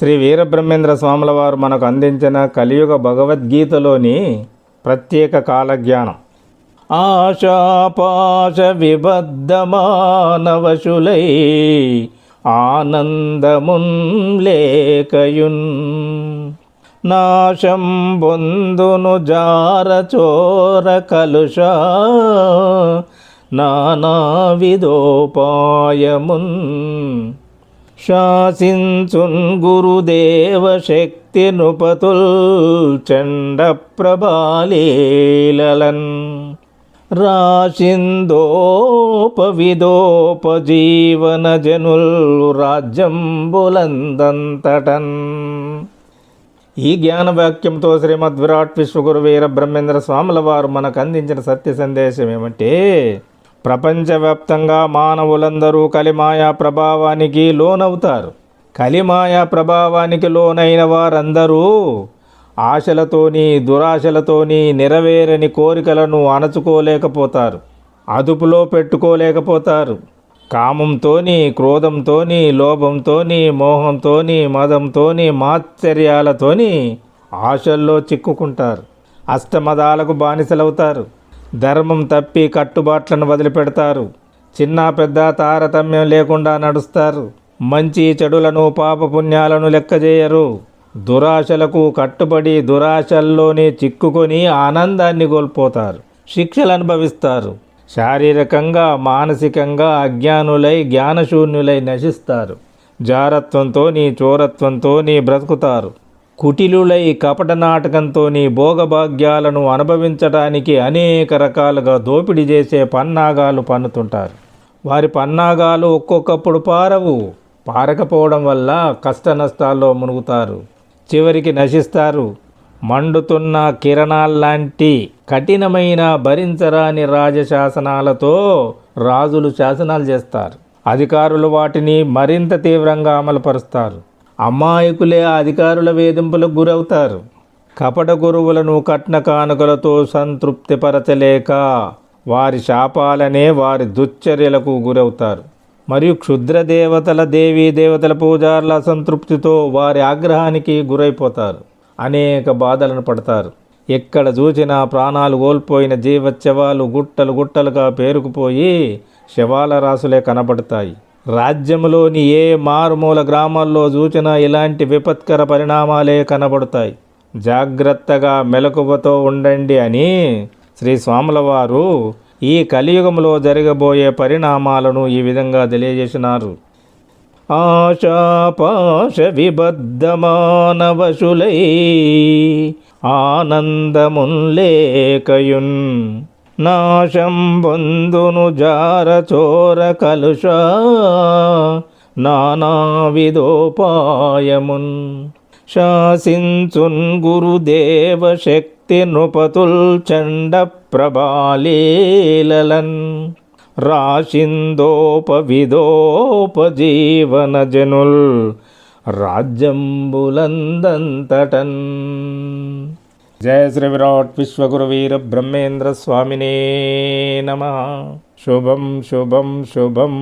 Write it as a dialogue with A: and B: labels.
A: శ్రీ వీరబ్రహ్మేంద్ర స్వాముల వారు మనకు అందించిన కలియుగ భగవద్గీతలోని ప్రత్యేక కాలజ్ఞానం. ఆశాపాశ విబద్ధమానవశులై ఆనందమున్ లేకయున్. నాశం బొందును జారచోర కలుష. నానా విదోపాయమున్ శాసించున్ గురుదేవ శక్తి నృపతుల్ చండ ప్రభాలీలన్ రాశిందోపవిదోపజీవన జనుల్ రాజ్యం బులందంతటన్ ఈ జ్ఞానవాక్యంతో శ్రీమద్ విరాట్ విశ్వగురు వీర బ్రహ్మేంద్ర స్వాముల వారు మనకు అందించిన సత్య సందేశం ఏమంటే ప్రపంచవ్యాప్తంగా మానవులందరూ కలిమాయా ప్రభావానికి లోనవుతారు. కలిమాయా ప్రభావానికి లోనైన వారందరూ ఆశలతోని దురాశలతోని నెరవేరని కోరికలను అణచుకోలేకపోతారు. అదుపులో పెట్టుకోలేకపోతారు. కామంతోని క్రోధంతోని లోభంతోని మోహంతోని మదంతోని మాత్సర్యాలతోని ఆశల్లో చిక్కుకుంటారు. అష్టమదాలకు బానిసలవుతారు. ధర్మం తప్పి కట్టుబాట్లను వదిలిపెడతారు. చిన్న పెద్ద తారతమ్యం లేకుండా నడుస్తారు. మంచి చెడులను పాపపుణ్యాలను లెక్కజేయరు దురాశలకు కట్టుబడి దురాశల్లోనే చిక్కుకొని ఆనందాన్ని కోల్పోతారు. శిక్షలు అనుభవిస్తారు. శారీరకంగా మానసికంగా అజ్ఞానులై జ్ఞానశూన్యులై నశిస్తారు. జారత్వంతో నీ చోరత్వంతో నీ బ్రతుకుతారు. కుటిలులై కపట నాటకంతోని భోగభాగ్యాలను అనుభవించడానికి అనేక రకాలుగా దోపిడీ చేసే పన్నాగాలు పన్నుతుంటారు. వారి పన్నాగాలు ఒక్కొక్కప్పుడు పారవు. పారకపోవడం వల్ల కష్ట నష్టాల్లో మునుగుతారు. చివరికి నశిస్తారు. మండుతున్న కిరణాల్లాంటి కఠినమైన భరించరాని రాజశాసనాలతో రాజులు శాసనాలు చేస్తారు. అధికారులు వాటిని మరింత తీవ్రంగా అమలుపరుస్తారు. అమాయకులే అధికారుల వేధింపులకు గురవుతారు. కపట గురువులను కట్న కానుకలతో సంతృప్తిపరచలేక వారి శాపాలనే వారి దుశ్చర్యలకు గురవుతారు. మరియు క్షుద్ర దేవతల దేవీ దేవతల పూజారుల అసంతృప్తితో వారి ఆగ్రహానికి గురైపోతారు. అనేక బాధలను పడతారు. ఎక్కడ చూసినా ప్రాణాలు కోల్పోయిన జీవత్యవాలు గుట్టలు గుట్టలుగా పేరుకుపోయి శవాల రాసులే కనబడతాయి. రాజ్యంలోని ఏ మారుమూల గ్రామాల్లో చూచినా ఇలాంటి విపత్కర పరిణామాలే కనబడతాయి. జాగ్రత్తగా మెలకువతో ఉండండి అని శ్రీ స్వాముల వారు ఈ కలియుగంలో జరగబోయే పరిణామాలను ఈ విధంగా తెలియజేసినారు. ఆశాపాశ విబద్ధమానవశులై ఆనందమున్లేకయున్ నాశం బొందును జార చోర కలుష నానావిధోపాయమున్ శాసించున్ గురుదేవ శక్తి నృపతుల్ చండ ప్రభాళీలలన్ రాశిందోపవిధోపజీవన జనుల్ రాజ్యంబులందంతటన్. జయ శ్రీ విరాట్ విశ్వగురు వీర బ్రహ్మేంద్ర స్వామినే నమ. శుభం శుభం శుభం.